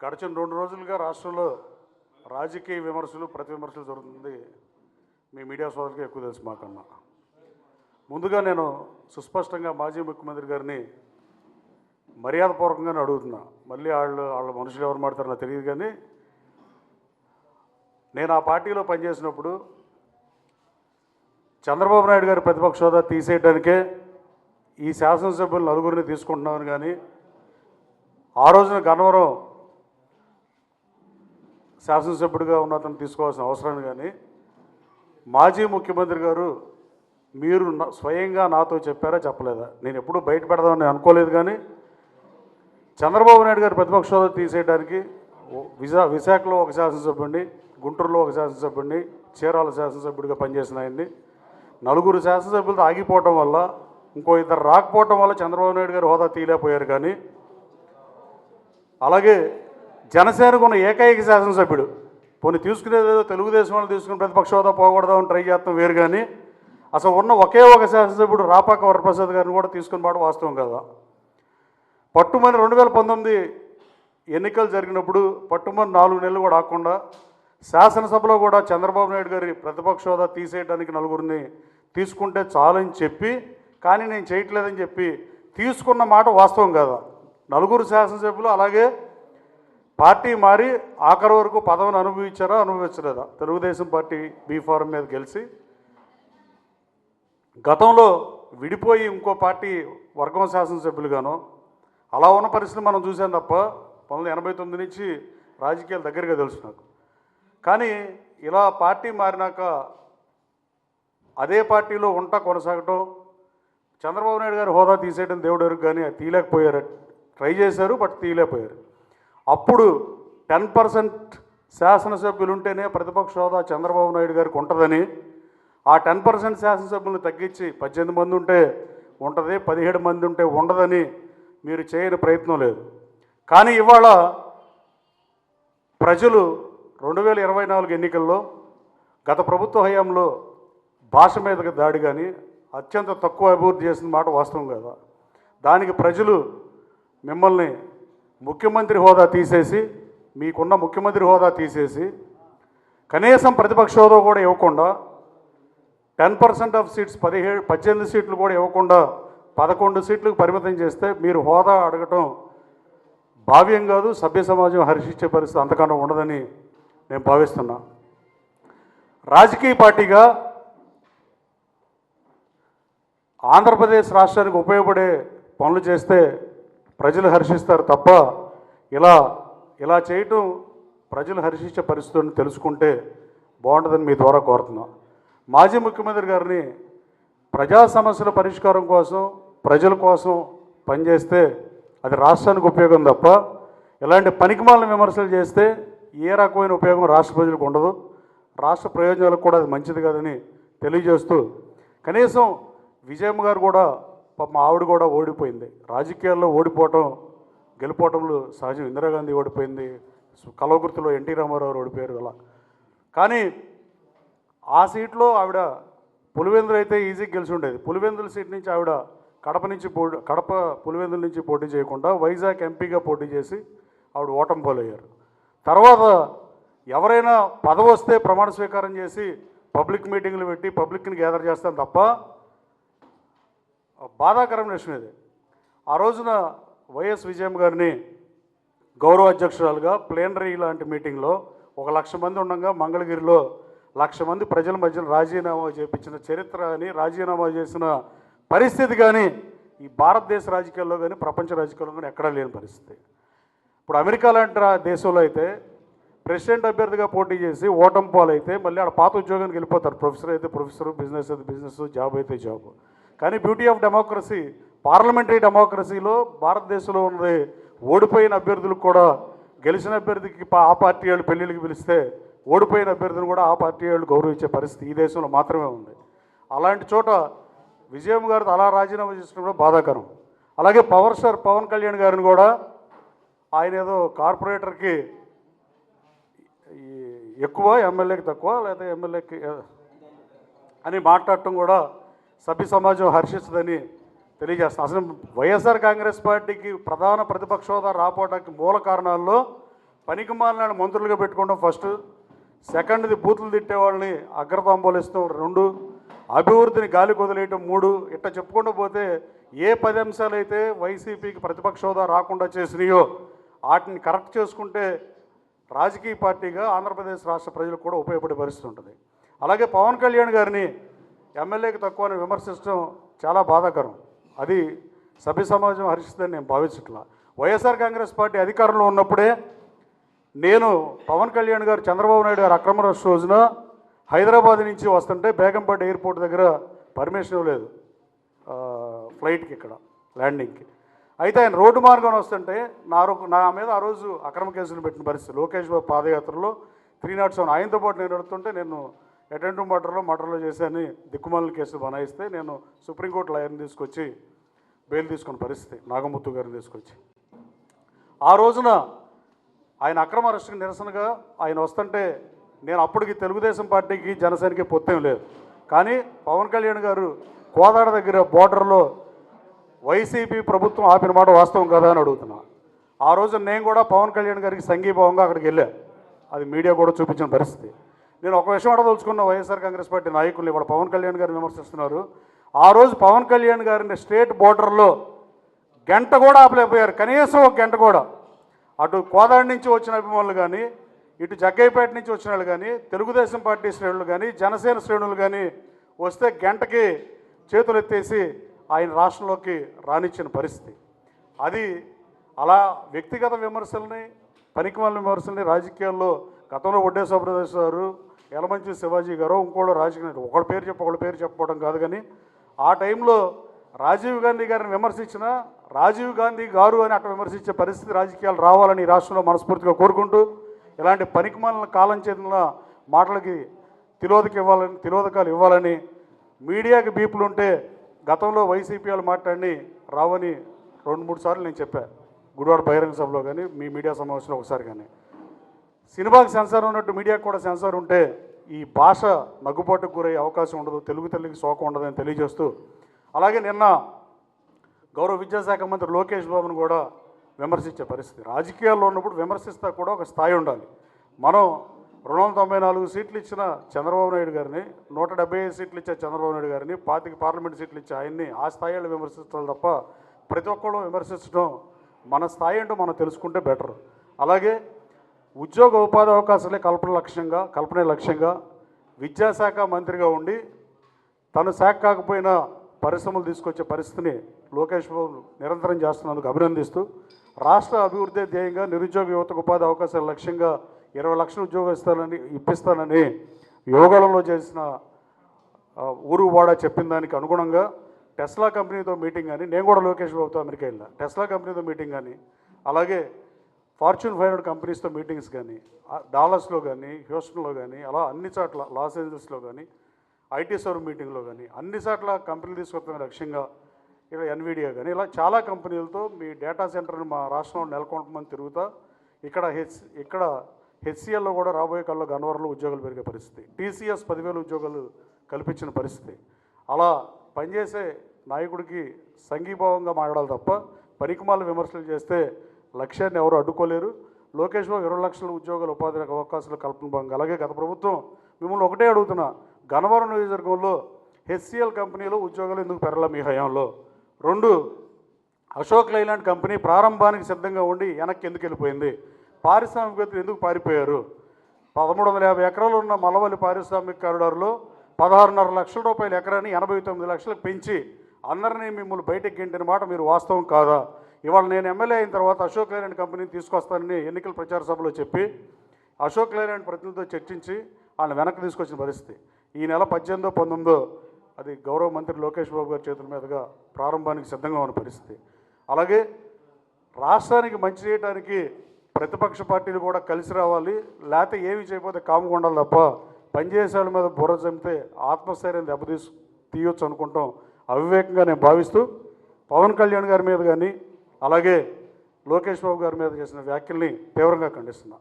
గడిచిన రెండు రోజులుగా రాష్ట్రంలో రాజకీయ విమర్శలు ప్రతి విమర్శలు జరుగుతుంది. మీ మీడియా సోదరులకి ఎక్కువ తెలుసు మాకన్నా. ముందుగా నేను సుస్పష్టంగా మాజీ ముఖ్యమంత్రి గారిని మర్యాదపూర్వకంగానే అడుగుతున్నా. మళ్ళీ వాళ్ళు వాళ్ళ మనుషులు ఎవరు మాడతారో నాకు తెలియదు కానీ నేను ఆ పార్టీలో పనిచేసినప్పుడు చంద్రబాబు నాయుడు గారి ప్రతిపక్ష హోదా తీసేయడానికే ఈ శాసనసభ్యులు నలుగురిని తీసుకుంటున్నామని కానీ ఆ రోజున గన్నవరం శాసనసభ్యుడిగా ఉన్న అతను తీసుకోవాల్సిన అవసరాన్ని కానీ మాజీ ముఖ్యమంత్రి గారు మీరు నా- స్వయంగా నాతో చెప్పారా చెప్పలేదా? నేను ఎప్పుడూ బయట పెడదామని అనుకోలేదు కానీ చంద్రబాబు నాయుడు గారు ప్రతిపక్ష హోదా తీసేయడానికి విశా విశాఖలో ఒక శాసనసభ్యుడిని గుంటూరులో ఒక శాసనసభ్యుడిని చీరాల శాసనసభ్యుడిగా పనిచేసిన ఆయన్ని నలుగురు శాసనసభ్యులతో ఆగిపోవటం వల్ల ఇంకో ఇద్దరు రాకపోవటం వల్ల చంద్రబాబు నాయుడు గారు హోదా తీయలేకపోయారు కానీ అలాగే జనసేనకు ఉన్న ఏకైక శాసనసభ్యుడు. పోనీ తీసుకునేదేదో తెలుగుదేశం వాళ్ళు తీసుకుని ప్రతిపక్ష హోదా పోకూడదామని ట్రై చేస్తాం వేరు కానీ అసలు ఉన్న ఒకే ఒక శాసనసభ్యుడు రాపాక వరప్రసాద్ గారిని కూడా తీసుకుని పాటు వాస్తవం కదా. పట్టుమని రెండు వేల పంతొమ్మిది ఎన్నికలు జరిగినప్పుడు పట్టుమని నాలుగు నెలలు కూడా ఆకుండా శాసనసభలో కూడా చంద్రబాబు నాయుడు గారి ప్రతిపక్ష హోదా తీసేయడానికి నలుగురిని తీసుకుంటే చాలని చెప్పి కానీ నేను చేయట్లేదని చెప్పి తీసుకున్న మాట వాస్తవం కదా. నలుగురు శాసనసభ్యులు అలాగే పార్టీ మారి ఆఖరి వరకు పదవిని అనుభవించారా అనుభవించలేదా? తెలుగుదేశం పార్టీ బీ ఫారం మీద గెలిచి గతంలో విడిపోయి ఇంకో పార్టీ వర్గం శాసనసభ్యులుగాను అలా ఉన్న పరిస్థితి మనం చూసాం తప్ప పంతొమ్మిది వందల ఎనభై తొమ్మిది నుంచి రాజకీయాలు దగ్గరగా తెలుసు నాకు. కానీ ఇలా పార్టీ మారినాక అదే పార్టీలో ఉంటా కొనసాగటం చంద్రబాబు నాయుడు గారు హోదా తీసేయడం దేవుడు వరకు కానీ అది తీయలేకపోయారు. ట్రై చేశారు బట్ తీయలేకపోయారు. అప్పుడు టెన్ పర్సెంట్ శాసనసభ్యులు ఉంటేనే ప్రతిపక్ష హోదా చంద్రబాబు నాయుడు గారికి ఉంటుందని ఆ టెన్ పర్సెంట్ శాసనసభ్యులను తగ్గించి పద్దెనిమిది మంది ఉంటే ఉంటుంది పదిహేడు మంది ఉంటే ఉండదని మీరు చేయని ప్రయత్నం లేదు. కానీ ఇవాళ ప్రజలు రెండు వేల ఇరవై నాలుగు ఎన్నికల్లో గత ప్రభుత్వ హయాంలో భాష మీదకి దాడి కానీ అత్యంత తక్కువ అభివృద్ధి చేసిన మాట వాస్తవం కదా? దానికి ప్రజలు మిమ్మల్ని ముఖ్యమంత్రి హోదా తీసేసి మీకున్న ముఖ్యమంత్రి హోదా తీసేసి కనీసం ప్రతిపక్ష హోదా కూడా ఇవ్వకుండా టెన్ పర్సెంట్ ఆఫ్ సీట్స్ పదిహేడు పద్దెనిమిది సీట్లు కూడా ఇవ్వకుండా పదకొండు సీట్లకు పరిమితం చేస్తే మీరు హోదా అడగటం భావ్యం కాదు సభ్య సమాజం హర్షించే పరిస్థితి అంతకన్నా ఉండదని నేను భావిస్తున్నా. రాజకీయ పార్టీగా ఆంధ్రప్రదేశ్ రాష్ట్రానికి ఉపయోగపడే పనులు చేస్తే ప్రజలు హర్షిస్తారు తప్ప ఇలా ఇలా చేయటం ప్రజలు హర్షించే పరిస్థితులను తెలుసుకుంటే బాగుంటుందని మీ ద్వారా కోరుతున్నాం. మాజీ ముఖ్యమంత్రి గారిని ప్రజా సమస్యల పరిష్కారం కోసం ప్రజల కోసం పనిచేస్తే అది రాష్ట్రానికి ఉపయోగం తప్ప ఇలాంటి పనికిమాలిన విమర్శలు చేస్తే ఏ రకమైన ఉపయోగం రాష్ట్ర ప్రజలకు ఉండదు. రాష్ట్ర ప్రయోజనాలకు కూడా అది మంచిది కాదని తెలియజేస్తూ కనీసం విజయమ్మ గారు కూడా పాపం ఆవిడ కూడా ఓడిపోయింది. రాజకీయాల్లో ఓడిపోవటం గెలుపోవటంలో సహజం ఇందిరాగాంధీ ఓడిపోయింది. కలవగుర్తిలో ఎన్టీ రామారావు ఓడిపోయారు అలా. కానీ ఆ సీట్లో ఆవిడ పులివెందులు అయితే ఈజీగా గెలిచి ఉండేది పులివెందుల సీట్ నుంచి ఆవిడ కడప నుంచి పోటీ కడప పులివెందుల నుంచి పోటీ చేయకుండా వైజాగ్ ఎంపీగా పోటీ చేసి ఆవిడ ఓటమి పాలయ్యారు. తర్వాత ఎవరైనా పదవి వస్తే ప్రమాణ స్వీకారం చేసి పబ్లిక్ మీటింగ్లు పెట్టి పబ్లిక్ని గ్యాదర్ చేస్తాం తప్ప బాధాకరమైన విషయం ఇది. ఆ రోజున వైఎస్ విజయం గారిని గౌరవ అధ్యక్షురాలుగా ప్లేనరీ లాంటి మీటింగ్లో ఒక లక్ష మంది ఉండగా మంగళగిరిలో లక్ష మంది ప్రజల మధ్యన రాజీనామా చేపించిన చరిత్ర అని రాజీనామా చేసిన పరిస్థితి కానీ ఈ భారతదేశ రాజకీయాల్లో కానీ ప్రపంచ రాజకీయాల్లో కానీ ఎక్కడా లేని పరిస్థితి. ఇప్పుడు అమెరికా లాంటి దేశంలో అయితే ప్రెసిడెంట్ అభ్యర్థిగా పోటీ చేసి ఓటమి పాలైతే మళ్ళీ ఆడ పాత ఉద్యోగానికి వెళ్ళిపోతారు. ప్రొఫెసర్ అయితే ప్రొఫెసర్ బిజినెస్ అయితే బిజినెస్ జాబ్ అయితే జాబ్. కానీ బ్యూటీ ఆఫ్ డెమోక్రసీ పార్లమెంటరీ డెమోక్రసీలో భారతదేశంలో ఉన్నది ఓడిపోయిన అభ్యర్థులకు కూడా గెలిచిన అభ్యర్థికి పా- ఆ పార్టీ వాళ్ళు పెళ్ళిళ్ళకి పిలిస్తే ఓడిపోయిన అభ్యర్థిని కూడా ఆ పార్టీ వాళ్ళు గౌరవించే పరిస్థితి ఈ దేశంలో మాత్రమే ఉంది. అలాంటి చోట విజయం గారితో అలా రాజీనామా చేసిన కూడా బాధాకరం. అలాగే పవర్ స్టార్ పవన్ కళ్యాణ్ గారిని కూడా ఆయన ఏదో కార్పొరేటర్కి ఈ ఎక్కువ ఎమ్మెల్యేకి తక్కువ లేదా ఎమ్మెల్యేకి అని మాట్లాడటం కూడా సభ్య సమాజం హర్షిస్తుందని తెలియజేస్తాను అసలు వైఎస్ఆర్ కాంగ్రెస్ పార్టీకి ప్రధాన ప్రతిపక్ష హోదా రాపోవడానికి మూల కారణాల్లో పనికిమాలని మంత్రులుగా పెట్టుకోవడం ఫస్ట్. సెకండ్ది బూతులు తిట్టే వాళ్ళని అగ్రతాంబోలిస్తాం రెండు. అభివృద్ధిని గాలి కొదిలేయటం మూడు. ఇట్లా చెప్పుకుంటూ పోతే ఏ పది అంశాలు అయితే వైసీపీకి ప్రతిపక్ష హోదా రాకుండా చేసినాయో వాటిని కరెక్ట్ చేసుకుంటే రాజకీయ పార్టీగా ఆంధ్రప్రదేశ్ రాష్ట్ర ప్రజలకు కూడా ఉపయోగపడే పరిస్థితి ఉంటుంది. అలాగే పవన్ కళ్యాణ్ గారిని ఎమ్మెల్యేకి తక్కువ అని విమర్శించడం చాలా బాధాకరం. అది సభ్య సమాజం హరిస్తుందని నేను భావించట్లా. వైఎస్ఆర్ కాంగ్రెస్ పార్టీ అధికారంలో ఉన్నప్పుడే నేను పవన్ కళ్యాణ్ గారు చంద్రబాబు నాయుడు గారు అక్రమ రష్ రోజున హైదరాబాద్ నుంచి వస్తుంటే బేగంపేట ఎయిర్పోర్ట్ దగ్గర పర్మిషన్ ఇవ్వలేదు. ఫ్లైట్కి ఇక్కడ ల్యాండింగ్కి. అయితే ఆయన రోడ్డు మార్గం వస్తుంటే నా నా మీద ఆ రోజు అక్రమ కేసులు పెట్టిన పరిస్థితి. లోకేష్ బాబు పాదయాత్రలో త్రీ నాట్ సెవెన్ ఆయనతో పాటు నేను నడుతుంటే నేను అటెంటివ్ మర్డర్లో మర్డర్లో చేశాని దిక్కుమాలిన కేసులు బనాయిస్తే నేను సుప్రీంకోర్టు లాయర్ని తీసుకొచ్చి బెయిల్ తీసుకున్న పరిస్థితి నాగముత్తు గారిని తీసుకొచ్చి. ఆ రోజున ఆయన అక్రమ అరెస్టుకి నిరసనగా ఆయన వస్తుంటే నేను అప్పటికి తెలుగుదేశం పార్టీకి జనసేనకి పొత్తేం లేదు. కానీ పవన్ కళ్యాణ్ గారు కోదాడ దగ్గర బోర్డర్లో వైసీపీ ప్రభుత్వం ఆపిన మాట వాస్తవం కదా అని అడుగుతున్నా. ఆ రోజు నేను కూడా పవన్ కళ్యాణ్ గారికి సంఘీభావంగా అక్కడికి వెళ్ళాను అది మీడియా కూడా చూపించిన పరిస్థితి. నేను ఒక విషయం అడదలుచుకున్న వైఎస్ఆర్ కాంగ్రెస్ పార్టీ నాయకులు ఇవాళ పవన్ కళ్యాణ్ గారిని విమర్శిస్తున్నారు. ఆ రోజు పవన్ కళ్యాణ్ గారిని స్టేట్ బోర్డర్లో గంట కూడా ఆపలేకపోయారు. కనీసం ఒక గంట కూడా. అటు కోదాడి నుంచి వచ్చిన అభిమానులు కానీ ఇటు జగ్గయ్యపేట నుంచి వచ్చిన వాళ్ళు కానీ తెలుగుదేశం పార్టీ శ్రేణులు కానీ జనసేన శ్రేణులు కానీ వస్తే గంటకి చేతులు ఎత్తేసి ఆయన రాష్ట్రంలోకి రానిచ్చిన పరిస్థితి. అది అలా వ్యక్తిగత విమర్శల్ని పనికి విమర్శల్ని రాజకీయాల్లో గతంలో వడ్డే సుబ్రదర్శ్ గారు ఎలమంచి శివాజీ గారు ఇంకోళ్ళు రాజకీయ ఒకళ్ళ పేరు చెప్పి ఒకళ్ళ పేరు చెప్పడం కాదు కానీ ఆ టైంలో రాజీవ్ గాంధీ గారిని విమర్శించిన రాజీవ్ గాంధీ గారు అని అక్కడ విమర్శించే పరిస్థితి రాజకీయాలు రావాలని రాష్ట్రంలో మనస్ఫూర్తిగా కోరుకుంటూ ఇలాంటి పనికిమాలిన కాలం చెందిన మాటలకి తిలోదక ఇవ్వాలని తిలోదకాలు ఇవ్వాలని మీడియాకి బీపులు ఉంటే గతంలో వైసీపీ వాళ్ళు మాట్లాడి రావని రెండు మూడు సార్లు నేను చెప్పాను గుడివాడ బహిరంగ సభలో కానీ మీ మీడియా సమావేశంలో ఒకసారి కానీ. సినిమాకి సెన్సార్ ఉన్నట్టు మీడియాకు కూడా సెన్సార్ ఉంటే ఈ భాష నగ్గుబాటుకు గురయ్యే అవకాశం ఉండదు. తెలుగు తల్లికి శోకం ఉండదని తెలియజేస్తూ అలాగే నిన్న గౌరవ విద్యాశాఖ మంత్రి లోకేష్ బాబును కూడా విమర్శించే పరిస్థితి. రాజకీయాల్లో ఉన్నప్పుడు విమర్శిస్తా కూడా ఒక స్థాయి ఉండాలి. మనం రెండు వందల తొంభై నాలుగు సీట్లు ఇచ్చిన చంద్రబాబు నాయుడు గారిని నూట డెబ్బై ఐదు సీట్లు ఇచ్చే చంద్రబాబు నాయుడు గారిని పాతిక పార్లమెంట్ సీట్లు ఇచ్చే ఆయన్ని ఆ స్థాయిలో విమర్శించాలి తప్ప ప్రతి ఒక్కళ్ళు విమర్శించడం మన స్థాయి ఏంటో మనం తెలుసుకుంటే బెటర్. అలాగే ఉద్యోగ ఉపాధి అవకాశాలే కల్పన లక్ష్యంగా కల్పనే లక్ష్యంగా విద్యాశాఖ మంత్రిగా ఉండి తను శాఖ కాకపోయినా పరిశ్రమలు తీసుకొచ్చే పరిస్థితిని లోకేష్ బాబు నిరంతరం చేస్తున్నందుకు అభినందిస్తూ రాష్ట్ర అభివృద్ధి ధ్యేయంగా నిరుద్యోగ యువతకు ఉపాధి అవకాశాల లక్ష్యంగా ఇరవై లక్షల ఉద్యోగం ఇస్తానని ఇప్పిస్తానని యోగాలలో చేసిన ఊరు వాడ చెప్పిన దానికి అనుగుణంగా టెస్లా కంపెనీతో మీటింగ్ కానీ నేను కూడా లోకేష్ బాబుతో అమెరికా వెళ్ళా టెస్లా కంపెనీతో మీటింగ్ కానీ అలాగే ఫార్చ్యూన్ ఫైవ్ హండ్రెడ్ కంపెనీస్తో మీటింగ్స్ కానీ డాలర్స్లో కానీ హ్యూస్టన్లో కానీ అలా అన్ని చోట్ల లాస్ ఏంజల్స్లో కానీ ఐటీ సర్వ్ మీటింగ్లో కానీ అన్ని చోట్ల కంపెనీలు తీసుకొస్తున్న లక్ష్యంగా. ఇలా ఎన్విడియా కానీ ఇలా చాలా కంపెనీలతో మీ డేటా సెంటర్ని మా రాష్ట్రంలో నెలకొల్పమని తిరుగుతా ఇక్కడ హెచ్ ఇక్కడ హెచ్సిఎల్లో కూడా రాబోయే కాలంలో గన్నవరంలో ఉద్యోగాలు పెరిగే పరిస్థితి. టీసీఎస్ పదివేల ఉద్యోగాలు కల్పించిన పరిస్థితి. అలా పనిచేసే నాయకుడికి సంఘీభావంగా మాట్లాడాలి తప్ప పనికిమాల విమర్శలు చేస్తే లక్ష్యాన్ని ఎవరు అడ్డుకోలేరు. లోకేష్ బాబు ఇరవై లక్షల ఉద్యోగాల ఉపాధి అవకాశాలు కల్పన భాగంగా అలాగే గత ప్రభుత్వం మిమ్మల్ని ఒకటే అడుగుతున్నా గనవరం నియోజకవర్గంలో హెచ్సిఎల్ కంపెనీలో ఉద్యోగాలు ఎందుకు పెరగల మీ హయాంలో? రెండు అశోక్ లైలాండ్ కంపెనీ ప్రారంభానికి సిద్ధంగా ఉండి వెనక్కి ఎందుకు వెళ్ళిపోయింది? పారిశ్రామికవేత్తలు ఎందుకు పారిపోయారు? పదమూడు వందల యాభై ఎకరాలు ఉన్న మలవల్లి పారిశ్రామిక కారిడార్లో పదహారున్నర లక్షల రూపాయల ఎకరాన్ని ఎనభై తొమ్మిది లక్షలకు పెంచి అందరినీ మిమ్మల్ని బయటకు గెంటిన మాట మీరు వాస్తవం కాదా? ఇవాళ నేను ఎమ్మెల్యే అయిన తర్వాత అశోక్ లేలాండ్ కంపెనీని తీసుకొస్తానని ఎన్నికల ప్రచార సభలో చెప్పి అశోక్ లేలాండ్ ప్రతినిధితో చర్చించి వాళ్ళని వెనక్కి తీసుకొచ్చిన పరిస్థితి. ఈ నెల పద్దెనిమిదో పంతొమ్మిదో అది గౌరవ మంత్రి లోకేష్ బాబు గారి చేతుల మీదుగా ప్రారంభానికి సిద్ధంగా ఉన్న పరిస్థితి. అలాగే రాష్ట్రానికి మంచి చేయడానికి ప్రతిపక్ష పార్టీలు కూడా కలిసి రావాలి లేకపోతే ఏమి చేయకపోతే కాముగా ఉండాలి తప్ప పనిచేసే వాళ్ళ మీద బుర్ర చంపితే ఆత్మస్థైర్యం దెబ్బతీసు తీయొచ్చు అనుకుంటాం. అవివేకంగా నేను భావిస్తూ పవన్ కళ్యాణ్ గారి మీద కానీ అలాగే లోకేష్ బాబు గారి మీద చేసిన వ్యాఖ్యల్ని తీవ్రంగా ఖండిస్తున్నా.